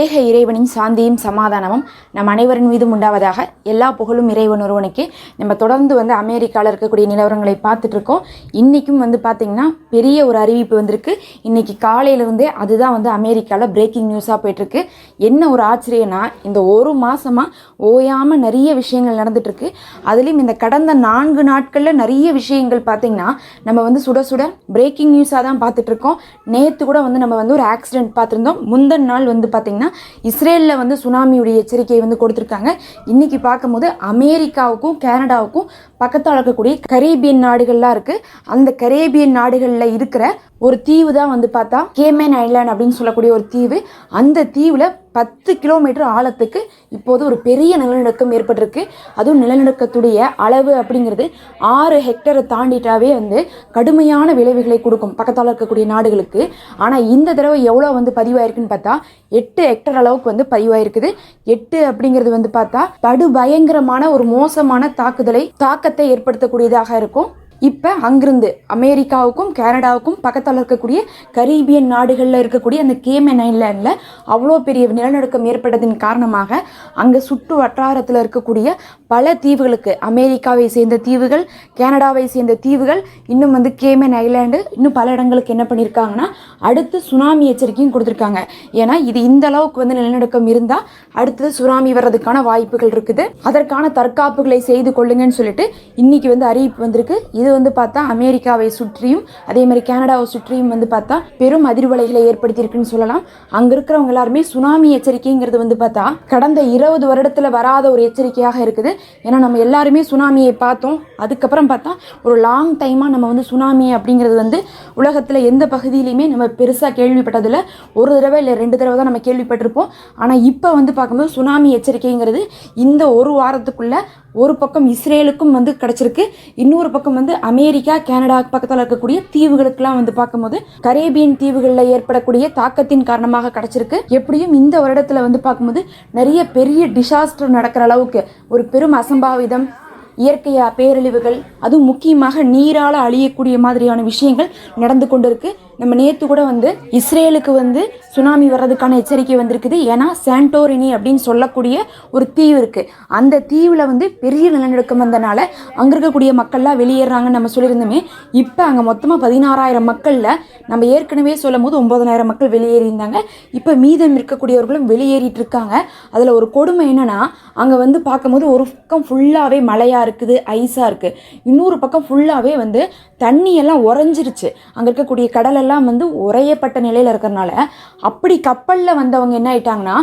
ஏக இறைவனின் சாந்தியும் சமாதானமும் நம் அனைவரின் மீதும் உண்டாவதாக எல்லா புகழும் இறைவன் ஒருவனுக்கு. நம்ம தொடர்ந்து வந்து அமெரிக்காவில் இருக்கக்கூடிய நிலவரங்களை பார்த்துட்டு இருக்கோம். இன்றைக்கும் வந்து பார்த்திங்கன்னா பெரிய ஒரு அறிவிப்பு வந்திருக்கு. இன்றைக்கி காலையிலேருந்தே அதுதான் வந்து அமெரிக்காவில் பிரேக்கிங் நியூஸாக போயிட்டுருக்கு. என்ன ஒரு ஆச்சரியம்னா இந்த ஒரு மாதமாக ஓயாமல் நிறைய விஷயங்கள் நடந்துகிட்ருக்கு அதுலேயும் இந்த கடந்த நான்கு நாட்களில் நிறைய விஷயங்கள் பார்த்திங்கன்னா நம்ம வந்து சுட சுட பிரேக்கிங் நியூஸாக தான் பார்த்துட்ருக்கோம் நேற்று கூட வந்து நம்ம வந்து ஒரு ஆக்சிடென்ட் பார்த்துருந்தோம். முந்தன் நாள் வந்து பார்த்திங்கன்னா இஸ்ரேலில் வந்து சுனாமியுடைய எச்சரிக்கையை வந்து கொடுத்துருக்காங்க. இன்றைக்கி பார்க்கும்போது அமெரிக்காவுக்கும் கனடாவுக்கும் பக்கத்தில் இருக்கக்கூடிய கரேபியன் நாடுகள்லாம் இருக்குது அந்த கரேபியன் நாடுகளில் இருக்கிற ஒரு தீவு தான் வந்து பார்த்தா கேமேன் ஐலாண்ட் அப்படின்னு சொல்லக்கூடிய ஒரு தீவு. அந்த தீவில் பத்து கிலோமீட்டர் ஆழத்துக்கு இப்போது ஒரு பெரிய நிலநடுக்கம் ஏற்பட்டிருக்கு. அதுவும் நிலநடுக்கத்துடைய அளவு அப்படிங்கிறது ஆறு ஹெக்டரை தாண்டிட்டாவே வந்து கடுமையான விளைவுகளை கொடுக்கும் பக்கத்தால் இருக்கக்கூடிய நாடுகளுக்கு. ஆனால் இந்த தடவை எவ்வளோ வந்து பதிவாயிருக்குன்னு பார்த்தா எட்டு ஹெக்டர் அளவுக்கு வந்து பதிவாயிருக்குது. எட்டு அப்படிங்கிறது வந்து பார்த்தா படு பயங்கரமான ஒரு மோசமான தாக்குதலை தாக்க தாக்கத்தை ஏற்படுத்தக்கூடியதாக இருக்கும். இப்போ அங்கிருந்து அமெரிக்காவுக்கும் கனடாவுக்கும் பக்கத்தில் இருக்கக்கூடிய கரீபியன் நாடுகளில் இருக்கக்கூடிய அந்த கேமன் ஐலாண்டில் அவ்வளோ பெரிய நிலநடுக்கம் ஏற்பட்டதின் காரணமாக அங்கே சுற்று வட்டாரத்தில் இருக்கக்கூடிய பல தீவுகளுக்கு அமெரிக்காவை சேர்ந்த தீவுகள் கனடாவை சேர்ந்த தீவுகள் இன்னும் வந்து கேமன் ஐலாண்டு இன்னும் பல இடங்களுக்கு என்ன பண்ணியிருக்காங்கன்னா அடுத்து சுனாமி எச்சரிக்கையும் கொடுத்துருக்காங்க. ஏன்னா இது இந்த அளவுக்கு வந்து நிலநடுக்கம் இருந்தால் அடுத்தது சுனாமி வர்றதுக்கான வாய்ப்புகள் இருக்குது. அதற்கான தற்காப்புகளை செய்து கொள்ளுங்கன்னு சொல்லிட்டு இன்னைக்கு வந்து அறிவிப்பு வந்திருக்கு. இது வந்து பார்த்தா அமெரிக்காவை சுற்றியும் அதே மாதிரி கனடாவை சுற்றியும் வந்து பார்த்தா பெரும் அதிர்வலைகளை ஏற்படுத்தியிருக்குன்னு சொல்லலாம். அங்கே இருக்கிறவங்க எல்லாருமே சுனாமி எச்சரிக்கைங்கிறது வந்து பார்த்தா கடந்த இருபது வருடத்தில் வராத ஒரு எச்சரிக்கையாக இருக்குது. ஏன்னா நம்ம எல்லாருமே சுனாமியை பார்த்தோம். அதுக்கப்புறம் பார்த்தா ஒரு லாங் டைமாக நம்ம வந்து சுனாமி அப்படிங்கிறது வந்து உலகத்தில் எந்த பகுதியிலையுமே நம்ம பெருசாக கேள்விப்பட்டதில்ல. ஒரு தடவை இல்லை ரெண்டு தடவை தான் நம்ம கேள்விப்பட்டிருப்போம். ஆனால் இப்போ வந்து பார்க்கும்போது சுனாமி எச்சரிக்கைங்கிறது இந்த ஒரு வாரத்துக்குள்ளே ஒரு பக்கம் இஸ்ரேலுக்கும் வந்து கிடச்சிருக்கு. இன்னொரு பக்கம் வந்து அமெரிக்கா கனடா பக்கத்தில் இருக்கக்கூடிய தீவுகளுக்கெல்லாம் வந்து பார்க்கும்போது கரேபியன் தீவுகளில் ஏற்படக்கூடிய தாக்கத்தின் காரணமாக கிடச்சிருக்கு. எப்படியும் இந்த வருடத்தில் வந்து பார்க்கும்போது நிறைய பெரிய டிசாஸ்டர் நடக்கிற அளவுக்கு ஒரு பெரும் அசம்பாவிதம் இயற்கையா பேரழிவுகள் அதுவும் முக்கியமாக நீரால் அழியக்கூடிய மாதிரியான விஷயங்கள் நடந்து கொண்டிருக்கு. நம்ம நேற்று கூட வந்து இஸ்ரேலுக்கு வந்து சுனாமி வர்றதுக்கான எச்சரிக்கை வந்திருக்குது. ஏன்னா சாண்டோரினி அப்படின்னு சொல்லக்கூடிய ஒரு தீவு இருக்குது அந்த தீவில் வந்து பெரிய நிலநடுக்கம் வந்தனால அங்கே இருக்கக்கூடிய மக்கள்லாம் வெளியேறாங்கன்னு நம்ம சொல்லியிருந்தோமே. இப்போ அங்கே மொத்தமாக பதினாறாயிரம் மக்களில் நம்ம ஏற்கனவே சொல்லும் போது ஒம்பதனாயிரம் மக்கள் வெளியேறியிருந்தாங்க. இப்போ மீதம் இருக்கக்கூடியவர்களும் வெளியேறிட்டு இருக்காங்க. அதில் ஒரு கொடுமை என்னென்னா அங்கே வந்து பார்க்கும்போது ஒரு பக்கம் ஃபுல்லாகவே மழையாக இருக்குது ஐஸாக இருக்குது இன்னொரு பக்கம் ஃபுல்லாகவே வந்து தண்ணியெல்லாம் உறைஞ்சிருச்சு. அங்கே இருக்கக்கூடிய கடலெல்லாம் வந்து உறையப்பட்ட நிலையில் இருக்கிறனால அப்படி கப்பலில் வந்தவங்க என்ன ஆயிட்டாங்கன்னா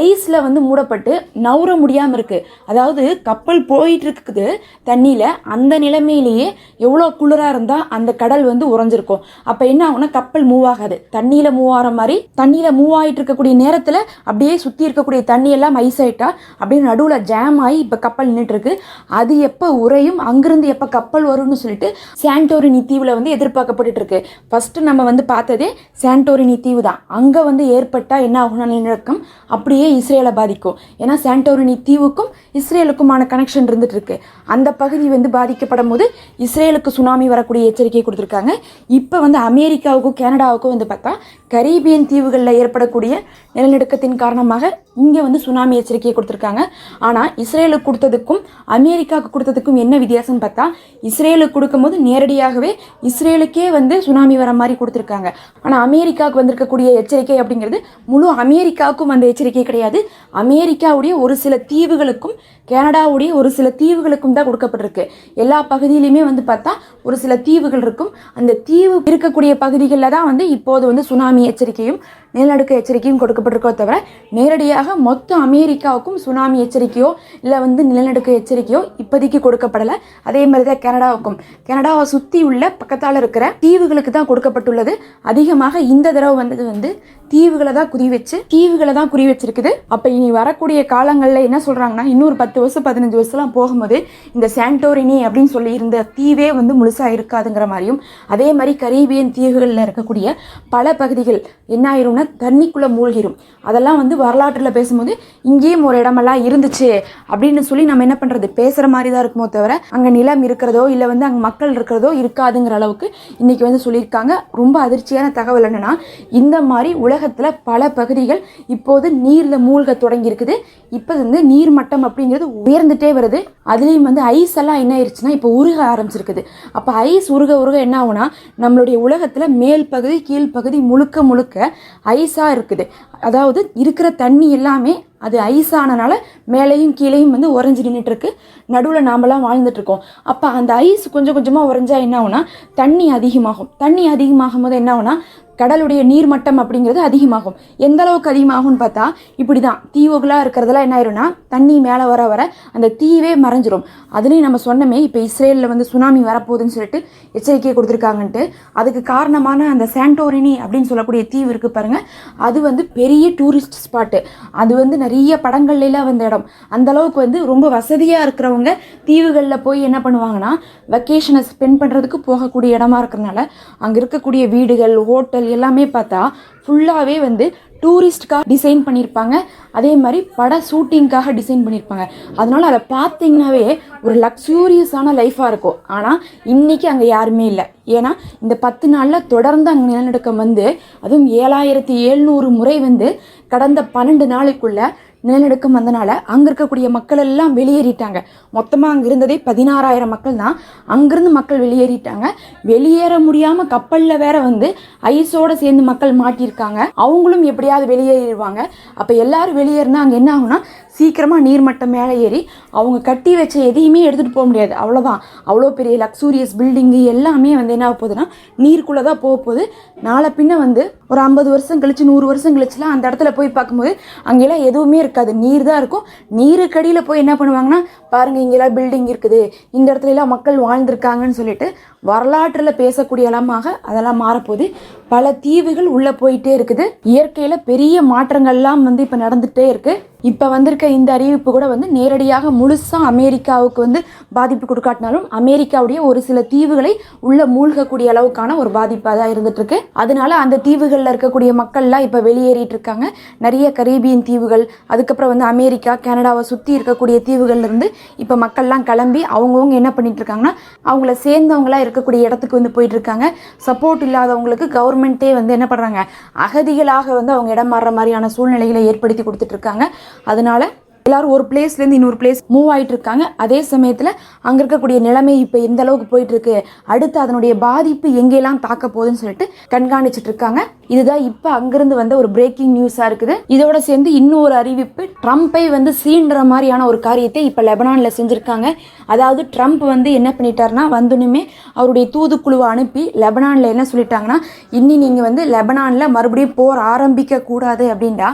ஐஸில் வந்து மூடப்பட்டு நவுற முடியாமல் இருக்குது அதாவது கப்பல் போயிட்டு இருக்குது தண்ணியில் அந்த நிலைமையிலேயே எவ்வளோ குளிராக இருந்தால் அந்த கடல் வந்து உறைஞ்சிருக்கும். அப்போ என்ன ஆகும்னா கப்பல் மூவ் ஆகாது. தண்ணியில் மூவ் ஆகிற மாதிரி தண்ணியில் மூவ் ஆகிட்டு இருக்கக்கூடிய நேரத்தில் அப்படியே சுற்றி இருக்கக்கூடிய தண்ணி எல்லாம் ஐஸ் ஆயிட்டா அப்படியே நடுவில் ஜாம் ஆகி இப்போ கப்பல் நின்றுட்டுருக்கு அது எப்போ உறையும் அங்கிருந்து எப்போ கப்பல் வரும்னு சொல்லிட்டு சாண்டோரினி தீவில் வந்து எதிர்பார்க்கப்பட்டு இருக்கு. ஃபர்ஸ்ட் நம்ம வந்து பார்த்ததே சாண்டோரினி தீவு தான் அங்கே வந்து ஏற்பட்டால் என்ன ஆகும் நிலநடுக்கம்? அப்படியே இஸ்ரேலை பாதிக்கும். ஏன்னா சாண்டோரினி தீவுக்கும் இஸ்ரேலுக்குமான கனெக்ஷன் இருந்துட்டு இருக்கு அந்த பகுதி வந்து பாதிக்கப்படும் போது இஸ்ரேலுக்கு சுனாமி வரக்கூடிய எச்சரிக்கை கொடுத்துருக்காங்க. இப்போ வந்து அமெரிக்காவுக்கும் கனடாவுக்கும் வந்து பார்த்தா கரீபியன் தீவுகளில் ஏற்படக்கூடிய நிலநடுக்கத்தின் காரணமாக இங்கே வந்து சுனாமி எச்சரிக்கையை கொடுத்துருக்காங்க. ஆனால் இஸ்ரேலுக்கு கொடுத்ததுக்கும் அமெரிக்காவுக்கு கொடுத்ததுக்கும் என்ன வித்தியாசம்னு பார்த்தா இஸ்ரேலுக்கு கொடுக்கும்போது நேரடியாகவே இஸ்ரேலுக்கே வந்து சுனாமி வர மாதிரி கொடுத்துருக்காங்க. ஆனால் அமெரிக்காவுக்கு வந்திருக்கக்கூடிய எச்சரிக்கை அப்படிங்கிறது முழு அமெரிக்காவுக்கும் வந்த எச்சரிக்கை கிடையாது. அமெரிக்காவுடைய ஒரு சில தீவுகளுக்கும் கனடாவுடைய ஒரு சில தீவுகளுக்கும் தான் கொடுக்கப்பட்டிருக்கு. எல்லா பகுதியிலையுமே வந்து பார்த்தா ஒரு சில தீவுகள் இருக்கும். அந்த தீவு இருக்கக்கூடிய பகுதிகளில் தான் வந்து இப்போது வந்து சுனாமி எச்சரிக்கையும் நிலநடுக்க எச்சரிக்கையும் கொடுக்கப்பட்டிருக்கோ தவிர நேரடியாக மொத்த அமெரிக்காவுக்கும் சுனாமி எச்சரிக்கையோ இல்லை வந்து நிலநடுக்க எச்சரிக்கையோ இப்போதைக்கு கொடுக்கப்படலை. அதே மாதிரி தான் கனடாவுக்கும். கனடாவை சுற்றி உள்ள பக்கத்தால் இருக்கிற தீவுகளுக்கு தான் கொடுக்கப்பட்டுள்ளது. அதிகமாக இந்த தடவை வந்தது வந்து தீவுகளை தான் குறி வச்சு தீவுகளை தான் குறி வச்சிருக்குது அப்போ இனி வரக்கூடிய காலங்களில் என்ன சொல்கிறாங்கன்னா இன்னொரு பத்து வருஷம் பதினஞ்சு வருஷம்லாம் போகும்போது இந்த சாண்டோரினி அப்படின்னு சொல்லி இருந்த தீவே வந்து முழுசாக இருக்காதுங்கிற மாதிரியும் அதே மாதிரி கரீபியன் தீவுகளில் இருக்கக்கூடிய பல பகுதிகள் என்ன ஆயிரும்னா தண்ணிக்குள்ளே மூழ்கிரும். அதெல்லாம் வந்து வரலாற்றில் பேசும்போது இங்கேயும் ஒரு இடமெல்லாம் இருந்துச்சு அப்படின்னு சொல்லி நம்ம என்ன பண்ணுறது பேசுகிற மாதிரி தான் இருக்குமோ தவிர அங்கே நிலம் இருக்கிறதோ இல்லை வந்து அங்கே மக்கள் இருக்கிறதோ இருக்காதுங்கிற அளவுக்கு இன்னைக்கு வந்து சொல்லியிருக்காங்க. ரொம்ப ரொம்ப அதிர்ச்சியான தகவல் என்னென்னா இந்த மாதிரி உலகத்தில் பல பகுதிகள் இப்போது நீரில் மூழ்க தொடங்கி இருக்குது இப்போ வந்து நீர் மட்டம் அப்படிங்கிறது உயர்ந்துட்டே வருது. அதுலேயும் வந்து ஐஸ் எல்லாம் என்ன ஆயிடுச்சுன்னா இப்போ உருக ஆரம்பிச்சிருக்குது. அப்போ ஐஸ் உருக உருக என்ன ஆகுனா நம்மளுடைய உலகத்தில் மேல் பகுதி கீழ்ப்பகுதி முழுக்க முழுக்க ஐஸாக இருக்குது. அதாவது இருக்கிற தண்ணி எல்லாமே அது ஐஸ் ஆனனால மேலேயும் கீழேயும் வந்து உறைஞ்சி நின்றுட்டு இருக்கு நடுவில் நாமெல்லாம் வாழ்ந்துட்டுருக்கோம். அப்போ அந்த ஐஸ் கொஞ்சம் கொஞ்சமாக உறைஞ்சா என்ன ஆகுனா தண்ணி அதிகமாகும். தண்ணி அதிகமாகும் போது என்ன ஆகுனா கடலுடைய நீர்மட்டம் அப்படிங்கிறது அதிகமாகும். எந்த அளவுக்கு அதிகமாகும்னு பார்த்தா இப்படி தான் தீவுகளாக இருக்கிறதெல்லாம் என்ன ஆயிரும்னா தண்ணி மேலே வர வர அந்த தீவே மறைஞ்சிரும். அதுலேயும் நம்ம சொன்னமே இப்போ இஸ்ரேலில் வந்து சுனாமி வரப்போகுதுன்னு சொல்லிட்டு எச்சரிக்கையை கொடுத்துருக்காங்கன்ட்டு. அதுக்கு காரணமான அந்த சாண்டோரினி அப்படின்னு சொல்லக்கூடிய தீவு இருக்குது பாருங்க. அது வந்து பெரிய டூரிஸ்ட் ஸ்பாட்டு. அது வந்து நிறைய படங்கள்லாம் வந்த இடம். அந்த அளவுக்கு வந்து ரொம்ப வசதியாக இருக்கிறவங்க தீவுகளில் போய் என்ன பண்ணுவாங்கன்னா வெக்கேஷனை ஸ்பெண்ட் பண்ணுறதுக்கு போகக்கூடிய இடமா இருக்கிறனால அங்கே இருக்கக்கூடிய வீடுகள் ஹோட்டல் எல்லாமே பார்த்தா ஃபுல்லாகவே வந்து டூரிஸ்ட்காக டிசைன் பண்ணியிருப்பாங்க அதே மாதிரி பட ஷூட்டிங்க்காக டிசைன் பண்ணியிருப்பாங்க அதனால் அதை பார்த்தீங்கன்னாவே ஒரு லக்ஸூரியஸான லைஃப்பாக இருக்கும். ஆனால் இன்றைக்கி அங்கே யாருமே இல்லை. ஏன்னா இந்த பத்து நாளில் தொடர்ந்து அங்கே நிலநடுக்கம் வந்து அதுவும் ஏழாயிரத்தி எழுநூறு முறை வந்து கடந்த பன்னெண்டு நாளுக்குள்ளே நிலநடுக்கம் வந்தனால அங்கே இருக்கக்கூடிய மக்கள் எல்லாம் வெளியேறிட்டாங்க. மொத்தமாக அங்கே இருந்ததே பதினாறாயிரம் மக்கள் தான். அங்கேருந்து மக்கள் வெளியேறிட்டாங்க. வெளியேற முடியாமல் கப்பலில் வேற வந்து ஐஸோடு சேர்ந்து மக்கள் மாட்டியிருக்காங்க. அவங்களும் எப்படியாவது வெளியேறிடுவாங்க. அப்போ எல்லாரும் வெளியேறினா அங்கே என்ன ஆகும்னா சீக்கிரமாக நீர்மட்டம் மேலே ஏறி அவங்க கட்டி வச்ச எதையுமே எடுத்துகிட்டு போக முடியாது. அவ்வளோதான் அவ்வளோ பெரிய லக்ஸூரியஸ் பில்டிங்கு எல்லாமே வந்து என்ன ஆக போகுதுன்னா நீருக்குள்ளே தான் போக போகுது. நாளை பின்ன வந்து ஒரு ஐம்பது வருஷம் கழிச்சு நூறு வருஷம் கழிச்சுலாம் அந்த இடத்துல போய் பார்க்கும்போது அங்கெல்லாம் எதுவுமே இருக்காது. நீர் தான் இருக்கும். நீருக்கடியில் போய் என்ன பண்ணுவாங்கன்னா பாருங்கள் இங்கெல்லாம் பில்டிங் இருக்குது. இந்த இடத்துலலாம் மக்கள் வாழ்ந்துருக்காங்கன்னு சொல்லிட்டு வரலாற்றில் பேசக்கூடிய இடமாக அதெல்லாம் மாறப்போகுது. பல தீவுகள் உள்ளே போயிட்டே இருக்குது. இயற்கையில் பெரிய மாற்றங்கள்லாம் வந்து இப்போ நடந்துகிட்டே இருக்குது இப்போ வந்திருக்க இந்த அறிவிப்பு கூட வந்து நேரடியாக முழுசாக அமெரிக்காவுக்கு வந்து பாதிப்பு கொடுக்காட்டினாலும் அமெரிக்காவுடைய ஒரு சில தீவுகளை உள்ளே மூழ்கக்கூடிய அளவுக்கான ஒரு பாதிப்பாக தான் இருந்துகிட்ருக்கு அதனால அந்த தீவுகளில் இருக்கக்கூடிய மக்கள்லாம் இப்போ வெளியேறிட்டு இருக்காங்க. நிறைய கரீபியன் தீவுகள் அதுக்கப்புறம் வந்து அமெரிக்கா கனடாவை சுற்றி இருக்கக்கூடிய தீவுகள்லேருந்து இப்போ மக்கள்லாம் கிளம்பி அவங்கவுங்க என்ன பண்ணிட்டு இருக்காங்கன்னா அவங்கள சேர்ந்தவங்களா இருக்கக்கூடிய இடத்துக்கு வந்து போயிட்டு இருக்காங்க சப்போர்ட் இல்லாதவங்களுக்கு கவர்மெண்ட்டே வந்து என்ன பண்ணுறாங்க அகதிகளாக வந்து அவங்க இடம் மாறுற மாதிரியான சூழ்நிலைகளை ஏற்படுத்தி கொடுத்துட்ருக்காங்க அதனால் அதனால எல்லாரும் ஒரு பிளேஸ்லேருந்து இன்னொரு பிளேஸ் மூவ் ஆகிட்டு இருக்காங்க அதே சமயத்தில் அங்கே இருக்கக்கூடிய நிலைமை இப்போ எந்த அளவுக்கு போயிட்டு இருக்கு அடுத்து அதனுடைய பாதிப்பு எங்கெல்லாம் தாக்க போகுதுன்னு சொல்லிட்டு கண்காணிச்சிட்டு இருக்காங்க. இதுதான் இப்போ அங்கிருந்து வந்த ஒரு பிரேக்கிங் நியூஸாக இருக்குது. இதோட சேர்ந்து இன்னும் ஒரு அறிவிப்பு ட்ரம்ப்பை வந்து சீன்ற மாதிரியான ஒரு காரியத்தை இப்போ லெபனானில் செஞ்சுருக்காங்க. அதாவது ட்ரம்ப் வந்து என்ன பண்ணிட்டாருன்னா வந்தோன்னுமே அவருடைய தூதுக்குழுவை அனுப்பி லெபனானில் என்ன சொல்லிட்டாங்கன்னா இன்னி நீங்கள் வந்து லெபனானில் மறுபடியும் போர் ஆரம்பிக்க கூடாது அப்படின்டா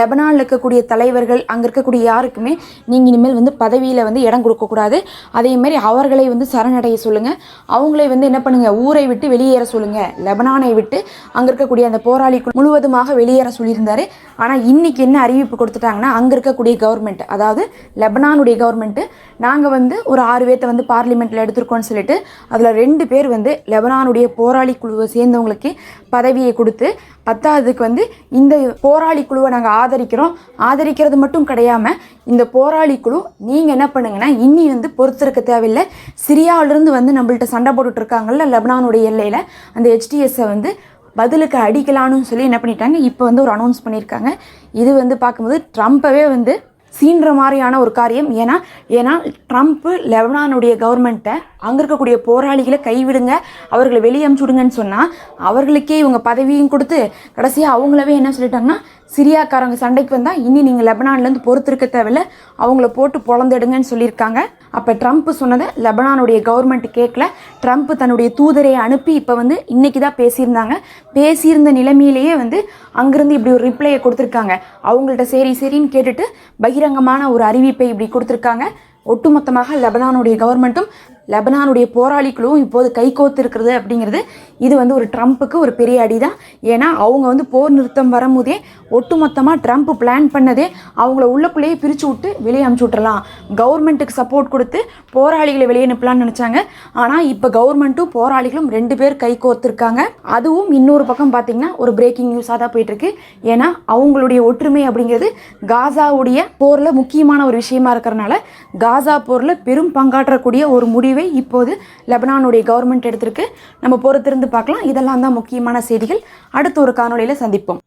லெபனானில் இருக்கக்கூடிய தலைவர்கள் அங்கே இருக்கக்கூடிய யாருக்குமே நீங்கள் இனிமேல் வந்து பதவியில் வந்து இடம் கொடுக்கக்கூடாது அதேமாதிரி அவர்களை வந்து சரணடைய சொல்லுங்கள் அவங்களே வந்து என்ன பண்ணுங்கள் ஊரை விட்டு வெளியேற சொல்லுங்கள் லெபனானை விட்டு அங்கே இருக்கக்கூடிய அந்த போராளி முழுவதுமாக வெளியேற சொல்லியிருந்தார். ஆனால் இன்னைக்கு என்ன அறிவிப்பு கொடுத்துட்டாங்கன்னா அங்கே இருக்கக்கூடிய கவர்மெண்ட் அதாவது லெபனானுடைய கவர்மெண்ட்டு நாங்கள் வந்து ஒரு ஆறு பேர்த்த வந்து பார்லிமெண்ட்டில் எடுத்திருக்கோம்னு சொல்லிட்டு அதில் ரெண்டு பேர் வந்து லெபனானுடைய போராளி குழுவை சேர்ந்தவங்களுக்கு பதவியை கொடுத்து பத்தாவதுக்கு வந்து இந்த போராளி குழுவை நாங்கள் ஆதரிக்கிறோம். ஆதரிக்கிறது மட்டும் கிடையாமல் இந்த போராளி குழு நீங்கள் என்ன பண்ணுங்கன்னா இன்னி வந்து பொறுத்திருக்க தேவையில்லை. சிரியாவிலிருந்து வந்து நம்மள்ட்ட சண்டை போட்டுட்டு இருக்காங்கல்ல லெபனானுடைய எல்லையில். அந்த ஹெச்டிஎஸ்ஸை வந்து பதிலுக்கு அடிக்கலான்னு சொல்லி என்ன பண்ணிட்டாங்க இப்போ வந்து ஒரு அனௌன்ஸ் பண்ணியிருக்காங்க. இது வந்து பார்க்கும்போது ட்ரம்ப்பவே வந்து சீன்ற மாதிரியான ஒரு காரியம். ஏன்னா ஏன்னா ட்ரம்ப்பு லெபனானுடைய கவர்மெண்ட்டை அங்கே இருக்கக்கூடிய போராளிகளை கைவிடுங்க அவர்களை வெளியே அமிச்சிவிடுங்கன்னு சொன்னால் அவர்களுக்கே இவங்க பதவியும் கொடுத்து கடைசியாக அவங்களவே என்ன சொல்லிட்டாங்கன்னா சிரியாக்காரங்க சண்டைக்கு வந்தால் இனி நீங்கள் லெபனான்லேருந்து பொறுத்திருக்க தேவையில்ல. அவங்கள போட்டு பொழந்தெடுங்கன்னு சொல்லியிருக்காங்க. அப்போ ட்ரம்ப் சொன்னதை லெபனானுடைய கவர்மெண்ட் கேட்கல. ட்ரம்ப் தன்னுடைய தூதரை அனுப்பி இப்போ வந்து இன்றைக்கி தான் பேசியிருந்தாங்க. பேசியிருந்த நிலைமையிலேயே வந்து அங்கேருந்து இப்படி ஒரு ரிப்ளையை கொடுத்துருக்காங்க. அவங்கள்ட்ட சரி சரின்னு கேட்டுட்டு பகிரங்கமான ஒரு அறிவிப்பை இப்படி கொடுத்துருக்காங்க. ஒட்டுமொத்தமாக லெபனானுடைய கவர்மெண்ட்டும் லெபனானுடைய போராளிகளும் இப்போது கைகோத்து இருக்கிறது அப்படிங்கிறது இது வந்து ஒரு ட்ரம்ப்புக்கு ஒரு பெரிய அடி தான் ஏன்னா அவங்க வந்து போர் நிறுத்தம் வரும்போதே ஒட்டுமொத்தமாக ட்ரம்ப் பிளான் பண்ணதே அவங்கள உள்ளக்குள்ளேயே பிரித்து விட்டு வெளியே அனுப்பிச்சு விட்றலாம் கவர்மெண்ட்டுக்கு சப்போர்ட் கொடுத்து போராளிகளை வெளியே அனுப்பலாம்னு நினச்சாங்க. ஆனால் இப்போ கவர்மெண்ட்டும் போராளிகளும் ரெண்டு பேர் கை கோர்த்துருக்காங்க. அதுவும் இன்னொரு பக்கம் பார்த்திங்கன்னா ஒரு பிரேக்கிங் நியூஸாக தான் போயிட்டுருக்கு. ஏன்னா அவங்களுடைய ஒற்றுமை அப்படிங்கிறது காசாவுடைய போரில் முக்கியமான ஒரு விஷயமா இருக்கிறனால காசா போரில் பெரும் பங்காற்றக்கூடிய ஒரு முடிவு இப்போது லெபனானுடைய கவர்மெண்ட் எடுத்திருக்கு. நம்ம பொறுத்திருந்து பார்க்கலாம். இதெல்லாம் தான் முக்கியமான செய்திகள். அடுத்த ஒரு காணொலியில் சந்திப்போம்.